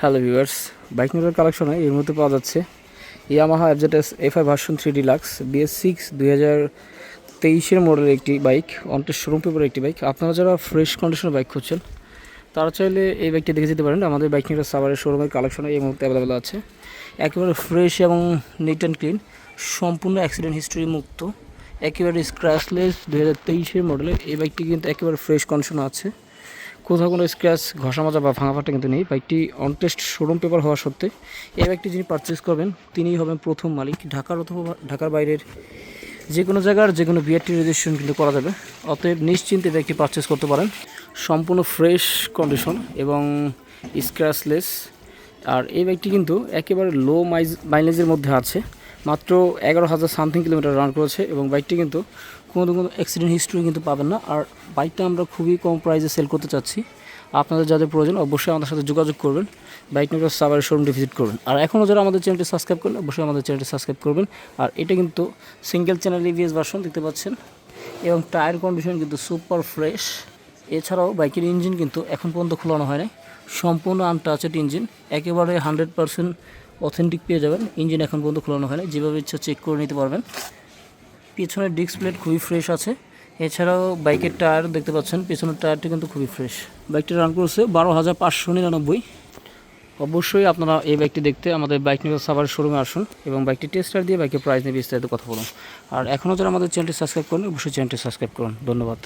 Hello viewers bike নিউজের কালেকশনে এর মধ্যে পাওয়া যাচ্ছে Yamaha FZS F I version three deluxe BS six দুই হাজার তেইশের মডেলের একটি বাইক অন্টের শোরুম পেপারের একটি বাইক আপনারা যারা ফ্রেশ কন্ডিশনের বাইক খুঁজছেন, তারা চাইলে এই বাইকটি দেখে যেতে পারেন। আমাদের বাইক নিউজের সাভারের শোরুমের কালেকশনে এই মুহূর্তে অ্যাভেলেবেল আছে। একেবারে ফ্রেশ এবং নিট অ্যান্ড ক্লিন সম্পূর্ণ অ্যাক্সিডেন্ট হিস্ট্রি মুক্ত, একেবারে স্ক্র্যাচলেস দু হাজার তেইশের মডেলের এই বাইকটি কিন্তু একেবারে ফ্রেশ কন্ডিশন আছে। কোথাও কোনো স্ক্র্যাচ ঘষা মাজা বা ভাঙা ফাটা কিন্তু নেই। বাইকটি অনটেস্ট শোরুম পেপার হওয়া সত্ত্বে এই বাইকটি যিনি পারচেস করবেন, তিনিই হবেন প্রথম মালিক। ঢাকার অথবা ঢাকার বাইরের যে কোনো জায়গার যে কোনো বিআরটি রেজিস্ট্রেশন কিন্তু করা যাবে। অতএব নিশ্চিন্তে বাইকটি পারচেস করতে পারেন। সম্পূর্ণ ফ্রেশ কন্ডিশন এবং স্ক্র্যাচলেস আর এই বাইকটি কিন্তু একেবারে লো মাইজ মাইলেজের মধ্যে আছে। মাত্র এগারো হাজার সামথিং কিলোমিটার রান করেছে এবং বাইকটি কিন্তু কোনো কোনো অ্যাক্সিডেন্ট হিস্ট্রি কিন্তু পাবেন না। আর বাইকটা আমরা খুবই কম প্রাইসে সেল করতে চাচ্ছি। আপনাদের যাদের প্রয়োজন অবশ্যই আমাদের সাথে যোগাযোগ করবেন। বাইক নিউজ সাবার শোরুমটি ভিজিট করবেন। আর এখনও যারা আমাদের চ্যানেলটি সাবস্ক্রাইব করেন অবশ্যই আমাদের চ্যানেলটি সাবস্ক্রাইব করবেন। আর এটা কিন্তু সিঙ্গেল চ্যানেল ইভিএস ভার্সন দেখতে পাচ্ছেন। এবং টায়ার কন্ডিশন কিন্তু সুপার ফ্রেশ এছাড়াও বাইকের ইঞ্জিন কিন্তু এখন পর্যন্ত খোলানো হয় নাই সম্পূর্ণ আনটাচেড ইঞ্জিন একেবারে হান্ড্রেড পারসেন্ট অথেন্টিক পেয়ে যাবেন। ইঞ্জিন এখন পর্যন্ত খোলানো হয় না যেভাবে ইচ্ছা চেক করে নিতে পারবেন। পিছনের ডিস্ক প্লেট খুবই ফ্রেশ আছে। এছাড়াও বাইকের টায়ার দেখতে পাচ্ছেন, পিছনের টায়ারটি কিন্তু খুবই ফ্রেশ বাইকটি রান করছে বারো হাজার পাঁচশো নিরানব্বই। অবশ্যই আপনারা এই বাইকটি দেখতে আমাদের বাইক নিউজ সাভার শোরুমে আসুন এবং বাইকটি টেস্টার দিয়ে বাইকের প্রাইস নিয়ে বিস্তারিত কথা বলুন। আর এখনও যারা আমাদের চ্যানেলটি সাবস্ক্রাইব করেন অবশ্যই চ্যানেলটি সাবস্ক্রাইব করুন। ধন্যবাদ।